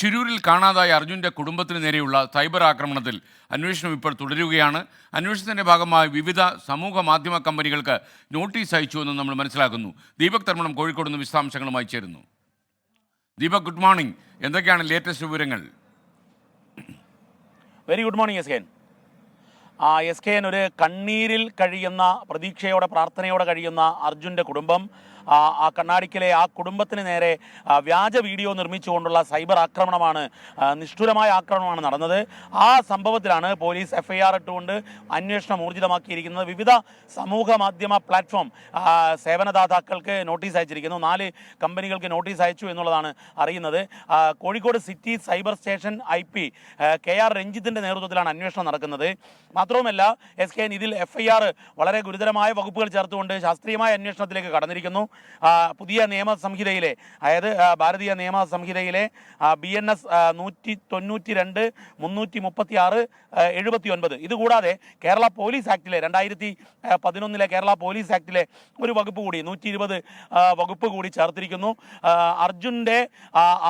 ഷിരൂരിൽ കാണാതായ അർജുന്റെ കുടുംബത്തിന് നേരെയുള്ള സൈബർ ആക്രമണത്തിൽ അന്വേഷണം ഇപ്പോൾ തുടരുകയാണ്. അന്വേഷണത്തിന്റെ ഭാഗമായി വിവിധ സമൂഹ മാധ്യമ കമ്പനികൾക്ക് നോട്ടീസ് അയച്ചുവെന്ന് നമ്മൾ മനസ്സിലാക്കുന്നു. ദീപക് തർമ്മണം കോഴിക്കോട് നിന്ന് വിശദാംശങ്ങളുമായി ചേരുന്നു. Deepak good morning. എന്തൊക്കെയാണ് ലേറ്റസ്റ്റ് വിവരങ്ങൾ? Very good morning S K ആ എസ് കെ ഒരു കണ്ണീരിൽ കഴിയുന്ന പ്രതീക്ഷയോടെ പ്രാർത്ഥനയോടെ കഴിയുന്ന അർജുന്റെ കുടുംബം ആ, കണ്ണാടിക്കലെ ആ കുടുംബത്തിന് നേരെ വ്യാജ വീഡിയോ നിർമ്മിച്ചുകൊണ്ടുള്ള സൈബർ ആക്രമണമാണ് നിഷ്ഠുരമായ ആക്രമണമാണ് നടന്നത്. ആ സംഭവത്തിലാണ് പോലീസ് എഫ്ഐആർ ഇട്ടുകൊണ്ട് അന്വേഷണം ഊർജിതമാക്കിയിരിക്കുന്നത്. വിവിധ സമൂഹ മാധ്യമ പ്ലാറ്റ്ഫോം സേവനദാതാക്കൾക്ക് നോട്ടീസ് അയച്ചിരിക്കുന്നു. നാല് കമ്പനികൾക്ക് നോട്ടീസ് അയച്ചു എന്നുള്ളതാണ് അറിയുന്നത്. Kozhikode city cyber station I P K R രഞ്ജിത്തിന്റെ നേതൃത്വത്തിലാണ് അന്വേഷണം നടക്കുന്നത്. മാത്രവുമല്ല എസ് കെ ഇതിൽ എഫ് ഐ ആർ വളരെ ഗുരുതരമായ വകുപ്പുകൾ ചേർത്തുകൊണ്ട് ശാസ്ത്രീയമായ അന്വേഷണത്തിലേക്ക് കടന്നിരിക്കുന്നു. പുതിയ നിയമ സംഹിതയിലെ അതായത് ഭാരതീയ നിയമ സംഹിതയിലെ ബി എൻ എസ് നൂറ്റി തൊണ്ണൂറ്റി രണ്ട് മുന്നൂറ്റി മുപ്പത്തി ആറ് എഴുപത്തി ഒൻപത് ഇതുകൂടാതെ കേരള പോലീസ് ആക്ടിലെ രണ്ടായിരത്തി പതിനൊന്നിലെ കേരള പോലീസ് ആക്ടിലെ ഒരു വകുപ്പ് കൂടി നൂറ്റി ഇരുപത് വകുപ്പ് കൂടി ചേർത്തിരിക്കുന്നു. അർജുന്റെ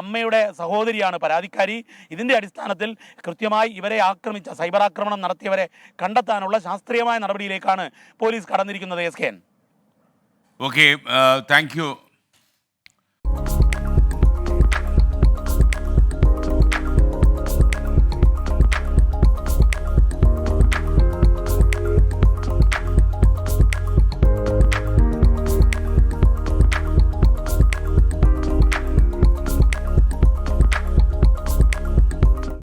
അമ്മയുടെ സഹോദരിയാണ് പരാതിക്കാരി. ഇതിന്റെ അടിസ്ഥാനത്തിൽ കൃത്യമായി ഇവരെ ആക്രമിച്ച സൈബർ ആക്രമണം നടത്തിയവരെ കണ്ടെത്താനുള്ള ശാസ്ത്രീയമായ നടപടിയിലേക്കാണ് police കടന്നിരിക്കുന്നത് S K N. Okay, uh, thank you,